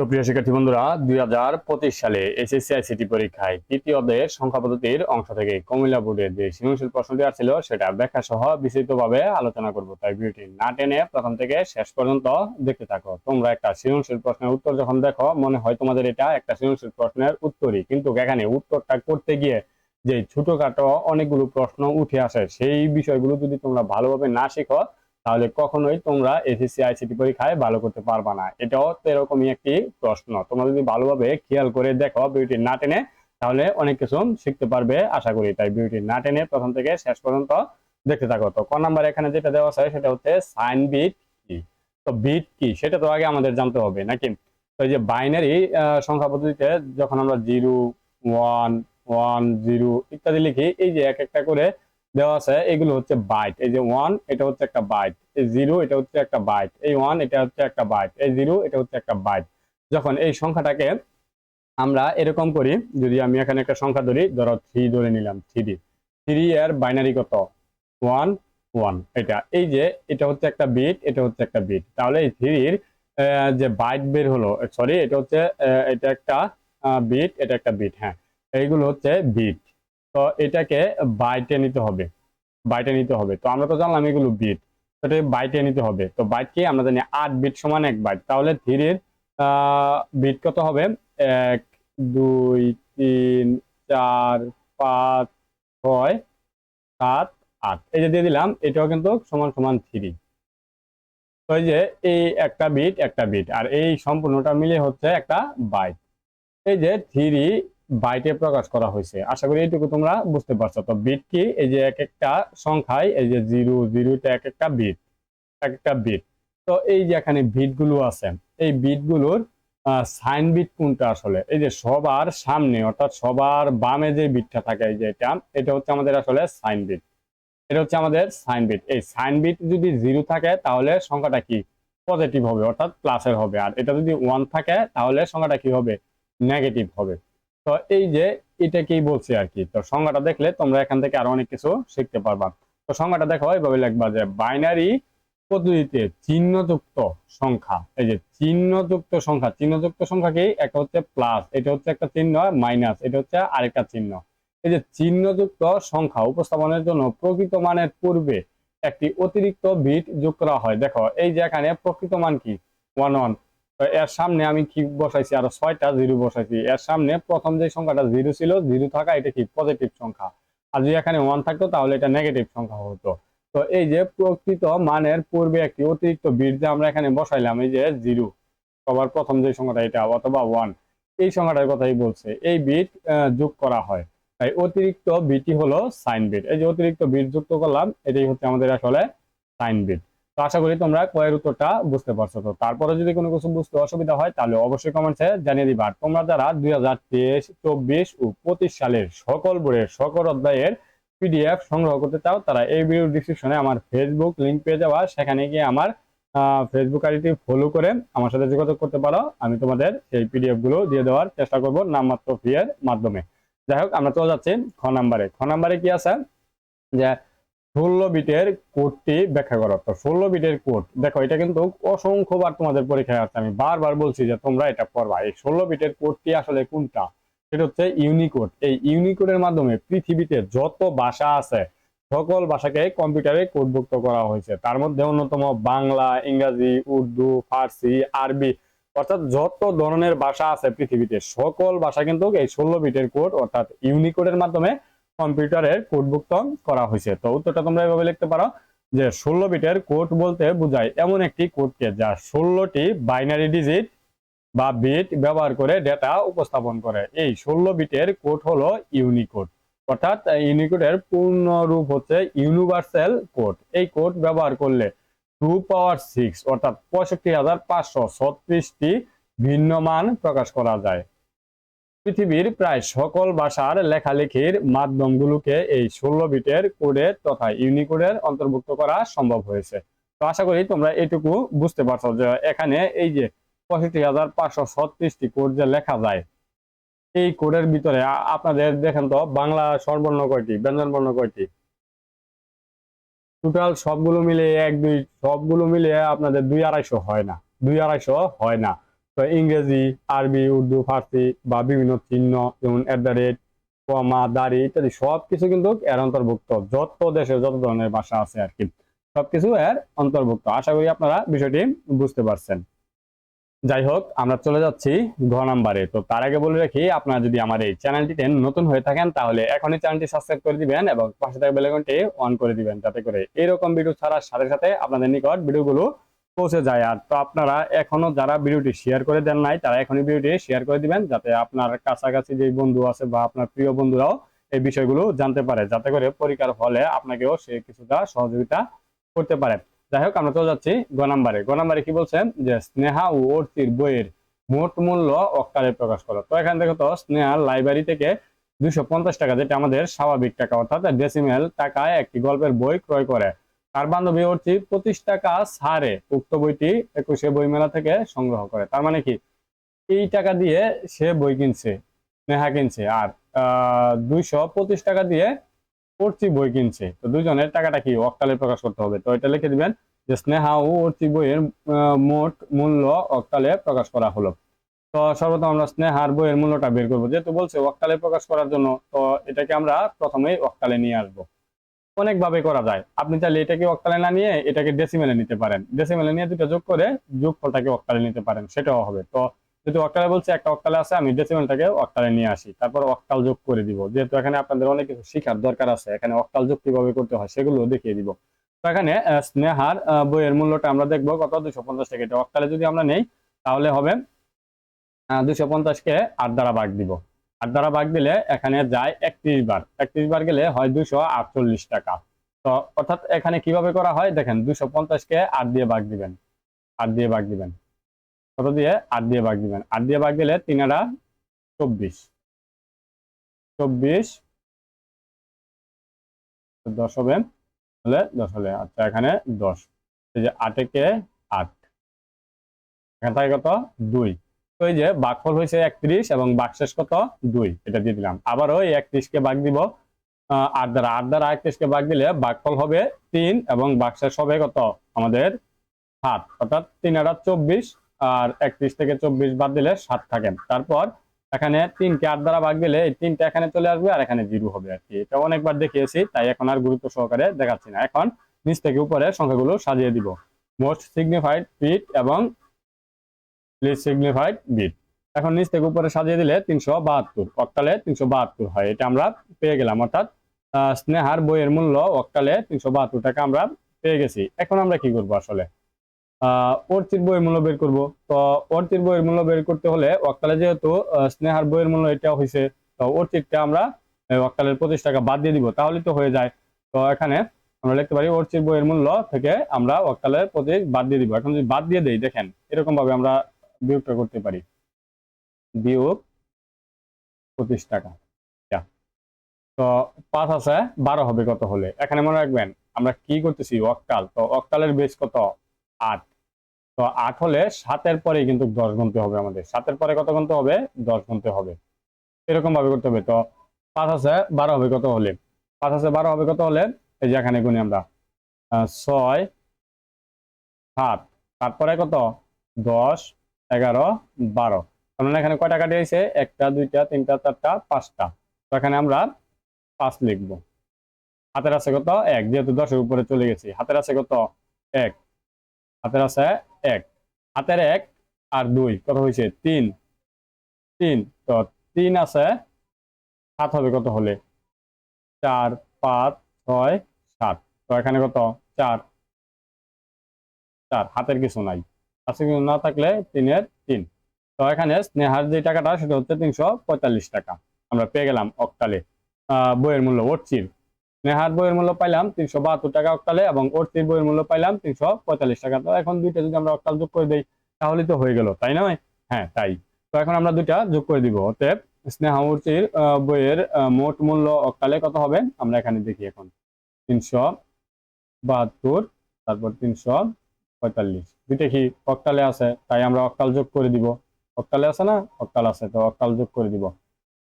তো প্রিয় শিক্ষার্থী বন্ধুরা, দুই হাজার পঁচিশ সালে এসএসসি আইসিটি পরীক্ষায় তৃতীয় অধ্যায়ের সংখ্যা পদ্ধতির অংশ থেকে কুমিল্লা বোর্ডের যে সৃজনশীল প্রশ্নটি আসছিল, সেটা ব্যাখ্যা সহ বিস্তৃতভাবে আলোচনা করব। তাই ভিডিওটি না টেনে প্রথম থেকে শেষ পর্যন্ত দেখতে থাকো। তোমরা একটা সৃজনশীল প্রশ্নের উত্তর যখন দেখো, মনে হয় তোমাদের এটা একটা সৃজনশীল প্রশ্নের উত্তরই। কিন্তু এখানে উত্তরটা করতে গিয়ে যে ছোটখাটো অনেকগুলো প্রশ্ন উঠে আসে, সেই বিষয়গুলো যদি তোমরা ভালোভাবে না শিখো তাহলে কখনোই তোমরা এসএসসি আইসিটি পরীক্ষায় ভালো করতে পারবা না। এটাও তো এরকমই একটি প্রশ্ন। তোমরা যদি ভালোভাবে খেয়াল করে দেখো বিউটি না টেনে, তাহলে অনেক কিছু শিখতে পারবে, আশা করি। তাই বিউটি না টেনে প্রথম থেকে শেষ পর্যন্ত দেখতে থাকো। তো ক নাম্বার এখানে যেটা দেওয়া আছে, সেটা হচ্ছে সাইন বিট কি? তো বিট কি? সেটা তো আগে আমাদের জানতে হবে, নাকি? তো এই যে বাইনারি সংখ্যা পদ্ধতিতে যখন আমরা জিরো ওয়ান ওয়ান জিরো ইত্যাদি লিখি, এই যে এক একটা করে দেওয়া আছে, এগুলো হচ্ছে বাইট এই যে ওয়ান এটা হচ্ছে একটা বাইট এই জিরো এটা হচ্ছে একটা বাইট এই ওয়ান এটা হচ্ছে একটা বাইট এই জিরো এটা হচ্ছে একটা বাইট যখন এই সংখ্যাটাকে আমরা এরকম করি, যদি আমি এখানে একটা সংখ্যা ধরি, ধরো থ্রি ধরে নিলাম থ্রি থ্রি এর বাইনারি কত? ওয়ান ওয়ান এটা, এই যে, এটা হচ্ছে একটা বিট এটা হচ্ছে একটা বিট তাহলে এই থ্রির যে বাইট বের হলো সরি এটা হচ্ছে এটা একটা বিট এটা একটা বিট হ্যাঁ। এইগুলো হচ্ছে বিট তো এটাকে বাইটে নিতে হবে বাইটে নিতে হবে। তো আমরা তো জানলাম এগুলো বিট সেটা বাইটে নিতে হবে। তো বাইট কি আমরা জানি আট বিট সমান এক বাইট তাহলে থ্রির বিট কত হবে? এক, দুই, তিন, চার, পাঁচ, ছয়, সাত, আট। এই যে দিয়ে দিলাম, এটাও কিন্তু সমান সমান থ্রি তো এই যে এই একটা বিট একটা বিট আর এই সম্পূর্ণটা মিলে হচ্ছে একটা বাইট এই যে থ্রি বাইটে প্রকাশ করা হয়েছে। আশা করি এইটুকু তোমরা বুঝতে পারছ। তো বিট কি? এই যে এক একটা সংখ্যায় এই যে জিরো জিরোটা এক একটা বিট এক একটা বিট তো এই যে এখানে বিটগুলো আছে, এই বিটগুলোর সাইন বিট কোনটা আসলে? এই যে সবার সামনে, অর্থাৎ সবার বামে যে বিটটা থাকে, এই যে এটা এটা হচ্ছে আমাদের আসলে সাইন বিট এটা হচ্ছে আমাদের সাইন বিট এই সাইন বিট যদি জিরো থাকে, তাহলে সংখ্যাটা কি? পজিটিভ হবে, অর্থাৎ প্লাসের হবে। আর এটা যদি ওয়ান থাকে, তাহলে সংখ্যাটা কি হবে? নেগেটিভ হবে। তো এই যে এটাকেই বলছি আর কি। তো সংজ্ঞাটা দেখলে তোমরা এখান থেকে আরও অনেক কিছু শিখতে পারবা। তো সংজ্ঞাটা দেখো এইভাবে লিখবা যে বাইনারি পদ্ধতিতে চিহ্নযুক্ত সংখ্যা। এই যে চিহ্নযুক্ত সংখ্যা চিহ্নযুক্ত সংখ্যা কি? একটা হচ্ছে প্লাস এটা হচ্ছে একটা চিহ্ন মাইনাস এটা হচ্ছে আরেকটা চিহ্ন। এই যে চিহ্নযুক্ত সংখ্যা উপস্থাপনের জন্য প্রকৃত মানের পূর্বে একটি অতিরিক্ত বিট যোগ করা হয়। দেখো, এই যে এখানে প্রকৃত মান কি? ওয়ান ওয়ান এর সামনে আমি কি বসাইছি? আরও ছয়টা জিরো বসাইছি। এর সামনে প্রথম যে সংখ্যাটা জিরো ছিল, জিরো থাকা এটা কি পজিটিভ সংখ্যা? আর যদি এখানে ওয়ান থাকতো, তাহলে এটা নেগেটিভ সংখ্যা হতো। তো এই যে প্রকৃত মানের পূর্বে একটি অতিরিক্ত বিট যে আমরা এখানে বসাইলাম, এই যে জিরো। সবার প্রথম যে সংখ্যাটা এটা, অথবা ওয়ান এই সংখ্যাটার কথাই বলছে। এই বিট যোগ করা হয়। তাই অতিরিক্ত বিটি হলো সাইন বিট এই যে অতিরিক্ত বিট যুক্ত করলাম, এটাই হচ্ছে আমাদের আসলে সাইন বিট তো আশা করি তোমরা কয়ের উত্তরটা বুঝতে পারছ। তো তারপরে যদি কোনো কিছু বুঝতে অসুবিধা হয়, তাহলে অবশ্যই কমেন্টসে জানিয়ে দিবা। আর তোমরা যারা দুই হাজার তেইশ, চব্বিশ ও পঁচিশ সালের সকল বোর্ডের সকল অধ্যায়ের পিডিএফ সংগ্রহ করতে চাও, তারা এই ভিডিও ডিসক্রিপশনে আমার ফেসবুক লিঙ্ক পেয়ে যাওয়া সেখানে গিয়ে আমার ফেসবুক আইডিটি ফলো করে আমার সাথে যোগাযোগ করতে পারো। আমি তোমাদের সেই পিডিএফগুলো দিয়ে দেওয়ার চেষ্টা করব নামমাত্র ফি এর মাধ্যমে। যাই হোক, আমরা চলে যাচ্ছি খ নাম্বারে। খ নাম্বারে কি আছে? যে ষোলো বিটের কোডটি ব্যাখ্যা করো তো, ষোলো বিটের কোড। দেখো, এটা কিন্তু অসংখ্যবার তোমাদের পরীক্ষায় আসছে আমি বারবার বলছি যে তোমরা এটা পড়বা। এই ষোলো বিটের কোডটি আসলে কোনটা? সেটা হচ্ছে ইউনিকোড। এই ইউনিকোডের মাধ্যমে পৃথিবীতে যত ভাষা আছে, সকল ভাষাকে কম্পিউটারে কোডভুক্ত করা হয়েছে। তার মধ্যে অন্যতম বাংলা, ইংরাজি, উর্দু, ফার্সি, আরবি, অর্থাৎ যত ধরনের ভাষা আছে পৃথিবীতে, সকল ভাষা কিন্তু এই ষোলো বিটের কোড, অর্থাৎ ইউনিকোডের মাধ্যমে কম্পিউটারের কোডভুক্ত করা হয়েছে। তো উত্তরটা তোমরা এভাবে লিখতে পারো যে ষোলো বিটের কোড বলতে বোঝায় এমন একটি কোডকে যা ষোলোটি বাইনারি ডিজিট বা বিট ব্যবহার করে ডেটা উপস্থাপন করে। এই ষোলো বিটের কোড হলো ইউনিকোড। অর্থাৎ ইউনিকোডের পূর্ণ রূপ হচ্ছে ইউনিভার্সাল কোড। এই কোড ব্যবহার করলে টু পাওয়ার সিক্স, অর্থাৎ পঁয়ষট্টি হাজার পাঁচশো ছত্রিশটি ভিন্ন মান প্রকাশ করা যায়। পৃথিবীর প্রায় সকল ভাষার লেখালেখির মাধ্যমগুলোকে এই ষোলো বিটের কোডে তথা ইউনিকোডের অন্তর্ভুক্ত করা সম্ভব হয়েছে। তো আশা করি তোমরা এটুকু বুঝতে পারছ যে এখানে এই যে পঁয়ষট্টি হাজার পাঁচশো ছত্রিশটি কোড যে লেখা যায়, এই কোডের ভিতরে আপনাদের দেখেন তো বাংলা স্বরবর্ণ কয়টি, ব্যঞ্জন বর্ণ কয়টি? টোটাল সবগুলো মিলে এক দুই, সবগুলো মিলে আপনাদের দুই আড়াইশো হয় না, দুই আড়াইশো হয় না। তো ইংরেজি, আরবি, উর্দু, ফার্সি বা বিভিন্ন চিহ্ন যেমন এট দ্য রেট কমা দাড়ি ইত্যাদি সবকিছু কিন্তু এর অন্তর্ভুক্ত। যত দেশে যত ধরনের ভাষা আছে আর কি, সবকিছু এর অন্তর্ভুক্ত। আশা করি আপনারা বিষয়টি বুঝতে পারছেন। যাই হোক, আমরা চলে যাচ্ছি ঘ নাম্বারে। তো তার আগে বলে রাখি, আপনারা যদি আমার এই চ্যানেলটিতে নতুন হয়ে থাকেন, তাহলে এখনই চ্যানেলটি সাবস্ক্রাইব করে দিবেন এবং পাশে থাকা বেলাইকনটি অন করে দিবেন। যাতে করে এরকম ভিডিও ছাড়ার সাথে সাথে আপনাদের নিকট ভিডিওগুলো পৌঁছে যায়। আর তো আপনারা এখনও যারা ভিডিওটি শেয়ার করে দেন নাই, তারা এখনই ভিডিওটি শেয়ার করে দিবেন, যাতে আপনার কাছাকাছি যে বন্ধু আছে বা আপনার প্রিয় বন্ধুরাও এই বিষয়গুলো জানতে পারে। যাতে করে পরীক্ষার ফলে আপনাকেও সে কিছুটা সহযোগিতা করতে পারে। যাই হোক, আমরা চলে যাচ্ছি গ নাম্বারে। গ নাম্বারে কি বলছেন যে, স্নেহা ও অর্চির বইয়ের মোট মূল্য অকালে প্রকাশ করো। তো এখানে দেখো তো স্নেহা লাইব্রেরি থেকে দুশো টাকা, যেটা আমাদের স্বাভাবিক টাকা, অর্থাৎ ডেসিমেল টাকায় একটি গল্পের বই ক্রয় করে। তার বান্ধবী অর্চি পঁচিশ টাকা ছাড়ে উক্ত বইটি একুশে বইমেলা থেকে সংগ্রহ করে। তার মানে কি? এই টাকা দিয়ে সে বই কিনছে স্নেহা কিনছে, আর দুইশো পঁচিশ টাকা দিয়ে অর্চি বই কিনছে। তো দুজনের টাকাটা কি অকালে প্রকাশ করতে হবে? তো এটা লিখে দিবেন যে স্নেহা ও অর্চি বইয়ের মোট মূল্য অকালে প্রকাশ করা হলো। তো সর্বপ্রথম আমরা স্নেহার বইয়ের মূল্যটা বের করব। যেহেতু বলছে অকালে প্রকাশ করার জন্য, তো এটাকে আমরা প্রথমেই অকালে নিয়ে আসব। অনেকভাবে করা যায়। আপনি চাইলে এটাকে অক্টালে না নিয়ে এটাকে ডেসিমেলে নিতে পারেন। ডেসিমেলে নিয়ে দুটো যোগ করে যোগফলটাকে অক্টালে নিতে পারেন, সেটাও হবে। তো যেহেতু অক্টালে বলছে, একটা অক্টালে আছে, আমি ডেসিমেলটাকে অক্টালে নিয়ে আসি। তারপর অক্টাল যোগ করে দিব। যেহেতু এখানে আপনাদের অনেক কিছু শেখার দরকার আছে, এখানে অক্টাল যোগ কীভাবে করতে হয় সেগুলো দেখিয়ে দিব। তো এখানে স্নেহার বইয়ের মূল্যটা আমরা দেখব কত? দুশো পঞ্চাশ টাকা এটা অক্টালে যদি আমরা নেই, তাহলে হবে দুশো পঞ্চাশকে আট দ্বারা ভাগ দিব। আট দ্বারা ভাগ দিলে এখানে যায় একত্রিশ বার। একত্রিশ বার গেলে হয় দুশো আটচল্লিশ টাকা। তো অর্থাৎ এখানে কীভাবে করা হয়? দেখেন, দুশো পঞ্চাশকে আট দিয়ে ভাগ দিবেন। আট দিয়ে ভাগ দিবেন। কত দিয়ে? আট দিয়ে ভাগ দিবেন। আট দিয়ে ভাগ দিলে তিন আটা চব্বিশ। চব্বিশ দশ হবে হলে দশ হলে আচ্ছা এখানে দশ। এই যে আটেকে আট। এখান থেকে কত? দুই। এই যে বাকফল হয়েছে একত্রিশ এবং বাকশেষ কত? দুই। এটা দিয়ে দিলাম। আবারও এই একত্রিশকে ভাগ দিব। আট দ্বারা আট দ্বারা একত্রিশকে ভাগ দিলে বাকফল হবে তিন এবং বাকশেষ হবে কত? আমাদের সাত। অর্থাৎ তিন আট চব্বিশ আর একত্রিশ থেকে চব্বিশ বাদ দিলে সাত থাকেন তারপর এখানে তিনকে আট দ্বারা ভাগ দিলে এই তিনটা এখানে চলে আসবে আর এখানে জিরো হবে আর কি। এটা অনেকবার দেখিয়েছি, তাই এখন আর গুরুত্ব সহকারে দেখাচ্ছি না। এখন নিচ থেকে উপরে সংখ্যাগুলো সাজিয়ে দিব। মোস্ট সিগনিফাইড ফিট এবং সিগনিফাইড বিট এখন নিচ থেকে উপরে সাজিয়ে দিলে তিনশো বাহাত্তর, অক্টালে তিনশো বাহাত্তর হয়। এটা আমরা পেয়ে গেলাম, অর্থাৎ স্নেহার বইয়ের মূল্য অক্টালে তিনশো বাহাত্তর টাকা আমরা পেয়ে গেছি। এখন আমরা কি করব আসলে? অর্চির বইয়ের মূল্য বের করব। তো অর্চির বইয়ের মূল্য বের করতে হলে অক্টালে যেহেতু স্নেহার বইয়ের মূল্য এটা হয়েছে তো অর্চিরটা আমরা অক্টালের পঁচিশ টাকা বাদ দিয়ে দিব তাহলে তো হয়ে যায়। তো এখানে আমরা লিখতে পারি অর্চির বইয়ের মূল্য থেকে আমরা অক্টালের পঁচিশ বাদ দিয়ে দিব। এখন যদি বাদ দিয়ে দেই, দেখেন এরকম ভাবে আমরা বিয়োগটা করতে পারি। বিয়োগ পঁচিশ টাকা। তো পাঁচ আছে, বারো হবে কত হলে? এখানে মনে রাখবেন, আমরা কি করতেছি? অক্টাল। তো অক্টালের বেশ কত? আট। তো আট হলে সাতের পরে কিন্তু দশ গুনতে হবে আমাদের। সাতের পরে কত গুনতে হবে? দশ গুনতে হবে। এরকম ভাবে করতে হবে। তো পাঁচ আছে, বারো হবে কত হলে? পাঁচ আছে, বারো হবে কত হলে? এই যে এখানে গুনি আমরা। ছয়, সাত। তারপরে কত? দশ এগারো, বারো। তার মানে এখানে কয়টা কাটি হয়েছে? একটা, দুইটা, তিনটা, চারটা, পাঁচটা। তো এখানে আমরা পাঁচ লিখব। হাতের আছে কত? এক। যেহেতু দশের উপরে চলে গেছি। হাতের আছে কত? এক। হাতের আছে এক। হাতের এক আর দুই। কত হয়েছে? তিন। তিন। তো তিন আছে, সাত হবে কত হলে? চার, পাঁচ, ছয়, সাত। তো এখানে কত? চার। চার। হাতের কিছু নাই। আছে কিছু না থাকলে তিনের তিন। তো এখানে স্নেহার যে টাকাটা সেটা হচ্ছে তিনশো পঁয়তাল্লিশ টাকা। আমরা পেয়ে গেলাম অক্টালে। বইয়ের মূল্য ওরচির স্নেহার বইয়ের মূল্য পাইলাম তিনশো বাহাত্তর টাকা অক্টালে এবং ওরচির বইয়ের মূল্য পাইলাম তিনশো পঁয়তাল্লিশ টাকা। তো এখন দুইটা যদি আমরা অক্টাল যোগ করে দিই তাহলে তো হয়ে গেল তাই নয়? হ্যাঁ তাই। তো এখন আমরা দুইটা যোগ করে দিব। অতএব স্নেহা উর্চির আহ, বইয়ের মোট মূল্য অক্টালে কত হবে? আমরা এখানে দেখি এখন। তিনশো বাহাত্তর তারপর তিনশো পঁয়তাল্লিশ। দুইটা কি অক্টালে আছে, তাই আমরা অক্টাল যোগ করে দিব। অক্টালে আছে না? অক্টাল আছে, তো অক্টাল যোগ করে দিব।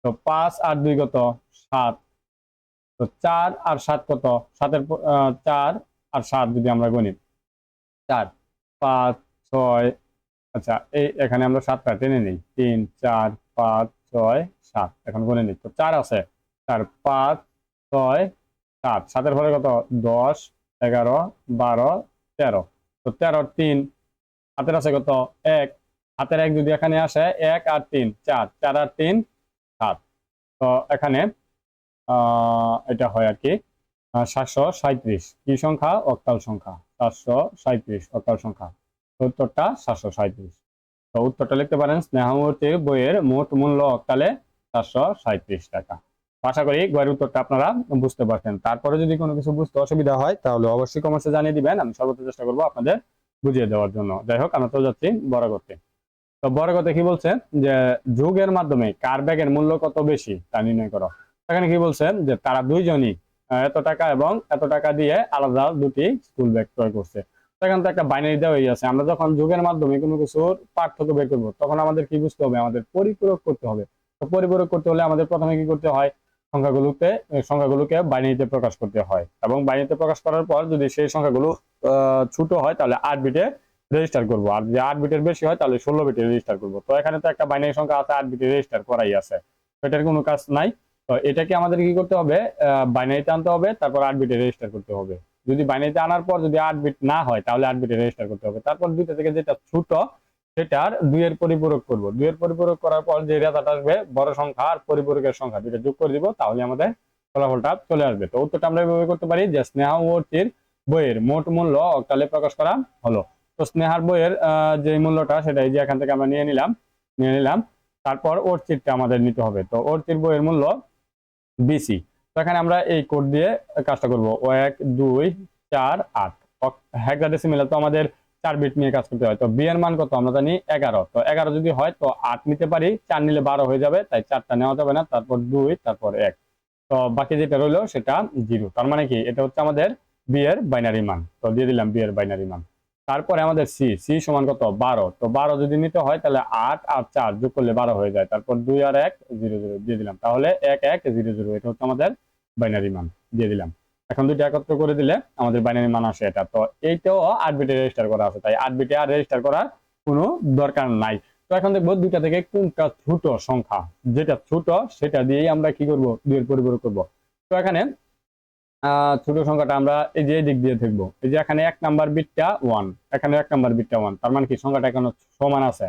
তো পাঁচ আর দুই কত? সাত। তো চার আর সাত কত? সাতের চার আর সাত যদি আমরা গণিত। চার। পাঁচ, ছয়। আচ্ছা এই এখানে আমরা সাতটা টেনে নিই। তিন, চার, পাঁচ, ছয়, সাত। এখন গণে নিই তো চার আছে। চার, পাঁচ, ছয়, সাত। সাতের পরে কত? দশ, এগারো, বারো, তেরো। তো তেরোর তিন, হাতের আছে কত? এক। হাতের এক যদি এখানে আসে, এক আর তিন, চার। চার আর তিন, সাত। তো এখানে এটা হয় আর কি সাতশো সাঁত্রিশ কি সংখ্যা? অক্টাল সংখ্যা। সাতশো সাঁত্রিশ অক্টাল সংখ্যা। উত্তরটা সাতশো সাঁত্রিশ তো উত্তরটা লিখতে পারেন স্নেহামূর্তির বইয়ের মোট মূল্য অক্টালে সাতশো সাঁত্রিশ টাকা। আশা করি গয়ের উত্তরটা আপনারা বুঝতে পারছেন। তারপরে যদি কোনো কিছু বুঝতে অসুবিধা হয়, তাহলে অবশ্যই কমেন্টে জানিয়ে দিবেন। আমি সর্বোচ্চ চেষ্টা করব আপনাদের বুঝিয়ে দেওয়ার জন্য। যাই হোক, আমরা তো যাচ্ছি করতে তো করতে কি বলছেন যে যুগের মাধ্যমে কার ব্যাগের মূল্য কত বেশি তা নির্ণয় করো। এখানে কি বলছেন যে তারা দুইজনই এত টাকা এবং এত টাকা দিয়ে আলাদা দুটি স্কুল ব্যাগ ক্রয় করছে। সেখান তো একটা বাইনারি দেওয়া আছে। আমরা যখন যুগের মাধ্যমে কোনো কিছুর পার্থক্য বের করব, তখন আমাদের কি বুঝতে হবে? আমাদের পরিপূরক করতে হবে। তো পরিপূরক করতে হলে আমাদের প্রথমে কি করতে হয়? সংখ্যাগুলোতে সংখ্যাগুলোকে বাইনারিতে প্রকাশ করতে হয়। এবং বাইনারিতে প্রকাশ করার পর যদি সেই সংখ্যাগুলো ছোট হয়, তাহলে আট বিটে রেজিস্টার করব। আর যদি আট বিটের বেশি হয়, তাহলে ষোলো বিটে রেজিস্টার করব। তো এখানে তো একটা বাইনারি সংখ্যা আছে, আট বিটে রেজিস্টার করাই আছে। এটার কোনো কাজ নাই। তো এটাকে আমাদের কি করতে হবে? বাইনারিতে আনতে হবে, তারপর আট বিটে রেজিস্টার করতে হবে। যদি বাইনারিতে আনার পর যদি আট বিট না হয়, তাহলে আট বিটে রেজিস্টার করতে হবে। তারপর দুইটা থেকে যেটা ছোট সেটার দুইয়ের পরিপূরক করব। দুইয়ের পরিপূরক করার পর যে রেজাল্ট আসবে, বড় সংখ্যা আর পরিপূরকের সংখ্যা দুইটা যোগ করে দিব, তাহলে আমাদের ফলাফলটা চলে আসবে। তো উত্তরটা আমরা এভাবে করতে পারি যে স্নেহাবর্তীর বইয়ের মোট মূল্য অকালে প্রকাশ করা হলো। তো স্নেহার বইয়ের যে মূল্যটা সেটা এই যে এখান থেকে আমরা নিয়ে নিলাম নিয়ে নিলাম, তারপর ওর চিটটা আমাদের নিতে হবে। তো ওর চির বইয়ের মূল্য বিসি। তো এখানে আমরা এই কোড দিয়ে কাজটা করব। ও এক, দুই, চার, আট। হেক্সাডেসিমেলে তো আমাদের চার বিট নিয়ে কাজ করতে হয়। তো বি এর মান কত? আমরা জানি এগারো। তো এগারো যদি হয়, তো আট নিতে পারি, চার নিলে বারো হয়ে যাবে, তাই চারটা নেওয়া যাবে না, তারপর দুই, তারপর এক। তো বাকি যেটা রইল, সেটা জিরো। তার মানে কি? এটা হচ্ছে আমাদের বি এর বাইনারি মান। তো দিয়ে দিলাম বি এর বাইনারি মান। তারপরে আমাদের সি সি সমান কত? বারো। তো বারো যদি নিতে হয়, তাহলে আট আর চার যোগ করলে বারো হয়ে যায়। তারপর দুই আর এক, জিরো জিরো। দিয়ে দিলাম। তাহলে এক এক, জিরো জিরো। এটা হচ্ছে আমাদের বাইনারি মান। দিয়ে দিলাম। এখন দুইটা একত্র করে দিলে আমাদের বাইনারি মান আসে এটা। তো এইটাও আট বিটে রেজিস্টার করা আছে, তাই আট বিটে আর রেজিস্টার করার কোনো দরকার নাই। তো এখন দেখব দুইটা থেকে কোনটা ছোট সংখ্যা। যেটা ছোট, সেটা দিয়েই আমরা কি করব? দুইয়ের পরিপূরক করব। তো এখানে ছোট সংখ্যাটা আমরা এই যে দিক দিয়ে দেখব। এই যে এখানে এক নাম্বার বিটটা ওয়ান এখানে এক নাম্বার বিটটা ওয়ান তার মানে কি সংখ্যাটা এখনও সমান আছে।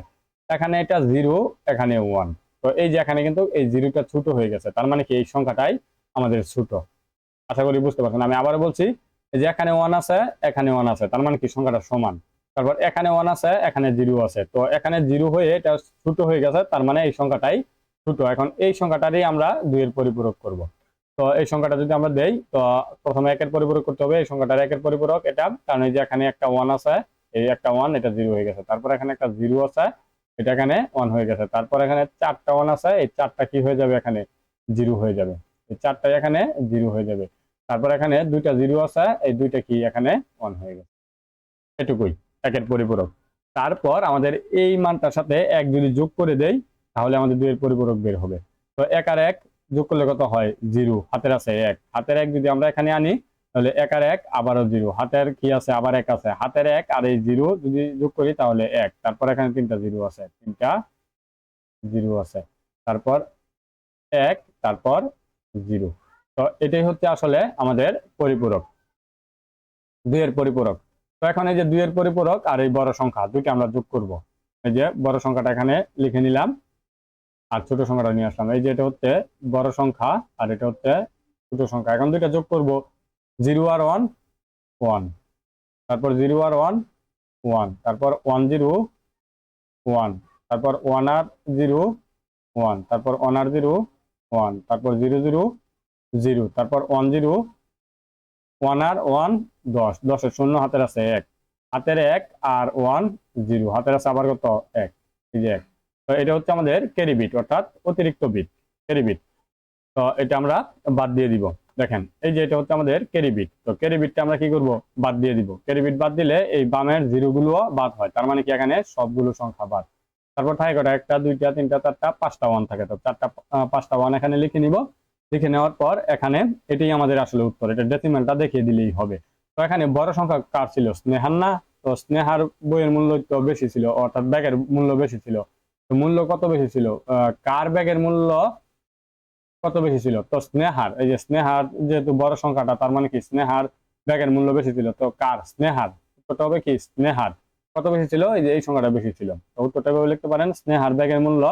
এখানে এটা জিরো এখানে ওয়ান তো এই যে এখানে কিন্তু এই জিরোটা ছোট হয়ে গেছে, তার মানে কি এই সংখ্যাটাই আমাদের ছোট। আশা করি বুঝতে পারছেন। আমি আবার বলছি যে এখানে ওয়ান আছে, এখানে ওয়ান আছে, তার মানে কি সংখ্যাটা সমান? তারপর এখানে ওয়ান আছে, এখানে জিরো আছে। তো এখানে জিরো হয়ে এটা ছোট হয়ে গেছে, তার মানে এই সংখ্যাটাই ছোট। এখন এই সংখ্যাটারই আমরা দুইয়ের পরিপূরক করব। তো এই সংখ্যাটা যদি আমরা দেই, তো প্রথমে একের পরিপূরক করতে হবে, এই সংখ্যাটার একের পরিপূরক, এটা কারণ এই যে এখানে একটা ওয়ান আছে, এই একটা ওয়ান এটা জিরো হয়ে গেছে। তারপর এখানে একটা জিরো আছে, এটা এখানে ওয়ান হয়ে গেছে। তারপর এখানে চারটা ওয়ান আছে, এই চারটা কি হয়ে যাবে এখানে? জিরো হয়ে যাবে। এই চারটা এখানে জিরো হয়ে যাবে। তারপর এখানে দুইটা জিরো আছে, এই দুইটা কি এখানে ওয়ান হয়ে গেছে। এটুকুই, একের পরিপূরক। তারপর আমাদের এই মানটার সাথে এক যদি যোগ করে দেই, তাহলে আমাদের দুইয়ের পরিপূরক বের হবে। তো এক আর এক যোগ করলে কত হয়? জিরো। হাতের আছে এক। হাতের এক যদি আমরা এখানে আনি, তাহলে এক আর এক, আবারও জিরো। হাতের কি আছে? আবার এক আছে। হাতের এক আর এই জিরো যদি যোগ করি, তাহলে এক। তারপর এখানে তিনটা জিরো আছে। তিনটা জিরো আছে। তারপর এক, তারপর জিরো। তো এটাই হচ্ছে আসলে আমাদের পরিপূরক। দুইয়ের পরিপূরক। তো এখন এই যে দুইয়ের পরিপূরক আর এই বড় সংখ্যা দুইটা আমরা যোগ করব। এই যে বড় সংখ্যাটা এখানে লিখে নিলাম আর ছোট সংখ্যাটা নিয়ে আসলাম। এই যে এটা হচ্ছে বড় সংখ্যা আর এটা হচ্ছে ছোট সংখ্যা। এখন দুইটা যোগ করব। জিরো আর ওয়ান ওয়ান। তারপর জিরো আর ওয়ান ওয়ান। তারপর ওয়ান জিরো, ওয়ান। তারপর ওয়ান আর জিরো, ওয়ান। তারপর ওয়ান আর জিরো, ওয়ান। তারপর জিরো জিরো জিরো। তারপর ওয়ান জিরো ওয়ান আর ওয়ান দশ। দশের শূন্য হাতের আছে এক। হাতের এক আর ওয়ান জিরো। হাতের আছে আবার কত? এক। এই যে এক। তো এটা হচ্ছে আমাদের ক্যারি বিট অর্থাৎ অতিরিক্ত বিট ক্যারি বিট তো এটা আমরা বাদ দিয়ে দিব। দেখেন, এই যে এটা হচ্ছে আমাদের ক্যারি বিট তো ক্যারি বিটটা আমরা কি করব? বাদ দিয়ে দিব। ক্যারি বিট বাদ দিলে এই বামের জিরো গুলো বাদ হয়। তার মানে কি এখানে সবগুলো সংখ্যা বাদ। তারপর থাকে কটা? একটা, দুইটা, তিনটা, চারটা, পাঁচটা ওয়ান থাকে। তো চারটা পাঁচটা ওয়ান এখানে লিখে নিব। লিখে নেওয়ার পর এখানে এটাই আমাদের আসলে উত্তর, এটা ডেসিমেলটা দেখিয়ে দিলেই হবে। তো এখানে বড় সংখ্যা কার ছিল? স্নেহান না? তো স্নেহার বইয়ের মূল্য তো বেশি ছিল, অর্থাৎ ব্যাগের মূল্য বেশি ছিল। তো মূল্য কত বেশি ছিল? কার ব্যাগের মূল্য কত বেশি ছিল? তো স্নেহার, এই যে স্নেহার যেহেতু বড় সংখ্যাটা, তার মানে কি? স্নেহার ব্যাগের মূল্য বেশি ছিল, তো কার? স্নেহার। উত্তরটা হবে কি? স্নেহার। কত বেশি ছিল? এই যে এই সংখ্যাটা বেশি ছিল। তো উত্তরটা লিখতে পারেন, স্নেহার ব্যাগের মূল্য,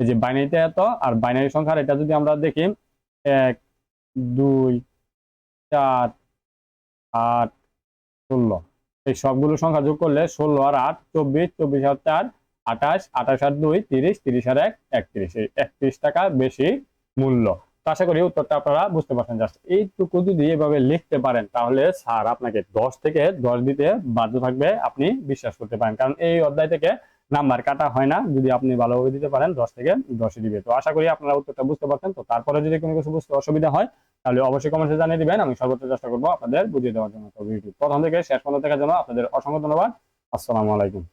এই যে বাইনারিতে এত, আর বাইনারি সংখ্যার এটা যদি আমরা দেখি এক, দুই, চার, আট, ষোলো। এই সবগুলো সংখ্যা যোগ করলে ষোলো আর আট, চব্বিশ চব্বিশ আর চার, আঠাশ আঠাশ আর দুই, তিরিশ তিরিশ আর এক, একত্রিশ। এই একত্রিশ টাকা বেশি মূল্য। তো আশা করি উত্তরটা আপনারা বুঝতে পারছেন। জাস্ট এইটুকু যদি এভাবে লিখতে পারেন, তাহলে স্যার আপনাকে দশ থেকে দশ দিতে বাধ্য থাকবে, আপনি বিশ্বাস করতে পারেন। কারণ এই অধ্যায় থেকে নাম্বার কাটা হয় না, যদি আপনি ভালোভাবে দিতে পারেন, দশ থেকে দশে দিবে। তো আশা করি আপনারা উত্তরটা বুঝতে পারছেন। তো তারপরে যদি কোনো কিছু বুঝতে অসুবিধা হয়, তাহলে অবশ্যই কমেন্টে জানিয়ে দিবেন। আমি সর্বোচ্চ চেষ্টা করব আপনাদের বুঝিয়ে দেওয়ার জন্য। প্রথম থেকে শেষ পর্যন্ত দেখার জন্য আপনাদের অসংখ্য ধন্যবাদ। আসসালামু আলাইকুম।